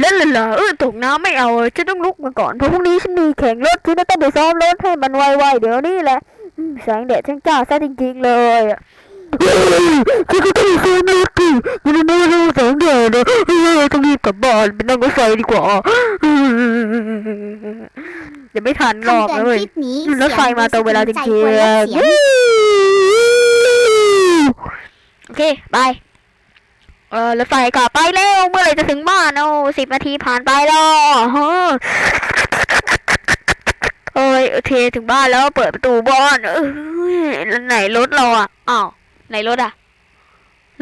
ลาลาลาเออตกน้ำไม่เอาฉันต้องลุกมาก่อนเพราะพรุ่งนี้ฉันมีแข่งรถฉันจะต้องไปซ้อมรถให้มันไวๆเดี๋ยวนี้แหละแสงแดดช่างจ้าซะจริงๆเลยอะฉันก็ต้องซ้อมรถดิมันไม่รู้แสงแดดนะเออต้องรีบกลับบ้านไปนั่งรถไฟดีกว่าเดี๋ยวไม่ทันหรอกเตือนะเลยรถไฟมาตรงเวลาจริงใจควรและเสียงๆโอเคบาย เออรถไฟกลับไปแล้วเมื่อไรจะถึงบ้าน โอ้สิบนาทีผ่านไปแล้วเฮ้อเอ้ยโอเคถึงบ้านแล้วเปิดประตูบ้านเอ้ยแล้วไหนรถเราอะอ้าวไหนรถอะ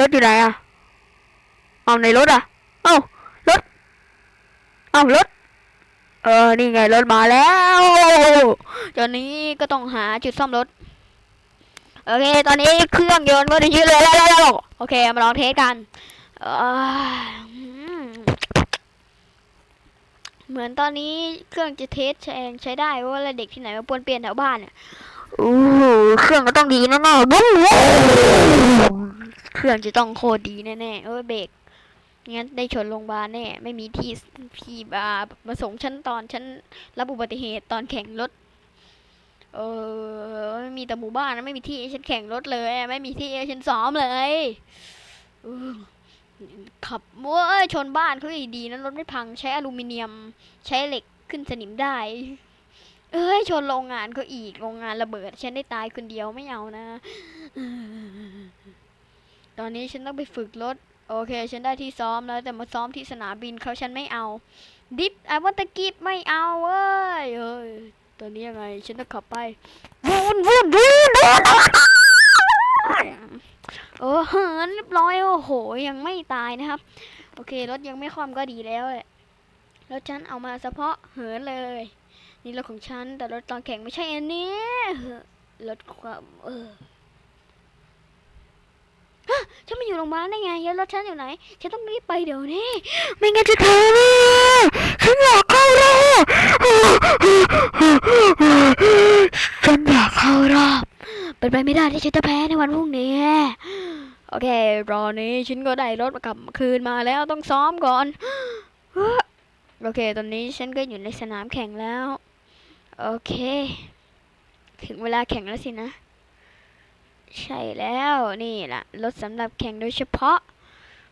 รถอยู่ไหนอะอ้าวไหนรถอะเอ้ารถเอ้ารถ เออนี่ไงรถมาแล้วตอนนี้ก็ต้องหาจุดซ่อมรถโอเค ตอนนี้เครื่องยนต์ก็จะยืดเลยแล้วโอเค มาลองเทสกัน เอ่ออืมเหมือนตอนนี้เครื่องจะเทสใช้ใช้ได้เพราะว่าเด็กที่ไหนมาปวนเปลี่ยนแถวบ้านเนี่ยโอ้เครื่องก็ต้องดีแน่ๆบู๊เครื่องจะต้องโคตรดีแน่ๆเออเบรกงั้นได้ชนโรงพยาบาลแน่ ไม่มีที่ที่บามาส่งฉันตอนฉันรับอุบัติเหตุตอนแข่งรถ เออไม่มีแต่หมู่บ้านนะไม่มีที่ให้ฉันแข่งรถเลยอะไม่มีที่ให้ฉันซ้อมเลยเออ ขับเว้ยชนบ้านเขาอีกดีนะรถไม่พังใช้อลูมิเนียม ใช้เหล็กขึ้นสนิมได้ เอ้ยชนโรงงานเขาอีกโรงงานระเบิด ฉันได้ตายคนเดียวไม่เอานะ ตอนนี้ฉันต้องไปฝึกรถโอเค ฉันได้ที่ซ้อมแล้วแต่มาซ้อมที่สนามบินเขาฉันไม่เอา ดิฟไอวันตะกิฟไม่เอาเว้ยเฮ้ยตอนนี้ยังไง ฉันต้องขับไปวูนวูนวูนวูน เออเหินเรียบร้อยโอ้โห ยังไม่ตายนะครับ โอเค รถยังไม่คว่ำก็ดีแล้วแหละรถฉันเอามาเฉพาะเหินเลย นี่รถของฉัน แต่รถตอนแข่งไม่ใช่อันนี้รถความเออฉันมาอยู่โรงพยาบาลได้ไงแล้วรถฉันอยู่ไหน ฉันต้องรีบไปเดี๋ยวนี้ ไม่งั้นจะแพ้แน่อยากเข้ารอบ ฉันอยากเข้ารอบ เป็นไปไม่ได้ที่ฉันจะแพ้ในวันพรุ่งนี้ โอเครอนี้ฉันก็ได้รถกลับคืนมาแล้วต้องซ้อมก่อน โอเค ตอนนี้ฉันก็อยู่ในสนามแข่งแล้ว โอเค ถึงเวลาแข่งแล้วสินะ ใช่แล้วนี่ล่ะ รถสำหรับแข่งโดยเฉพาะ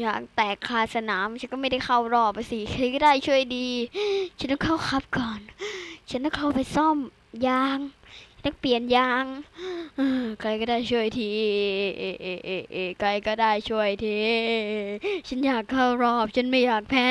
อยางแตกคาสนาม ฉันก็ไม่ได้เข้ารอบไปสิใครก็ได้ช่วยดี ฉันต้องเข้าครับก่อน ฉันต้องเข้าไปซ่อมยางต้องเปลี่ยนยางใครก็ได้ช่วยทีใครก็ได้ช่วยที ฉันอยากเข้ารอบ ฉันไม่อยากแพ้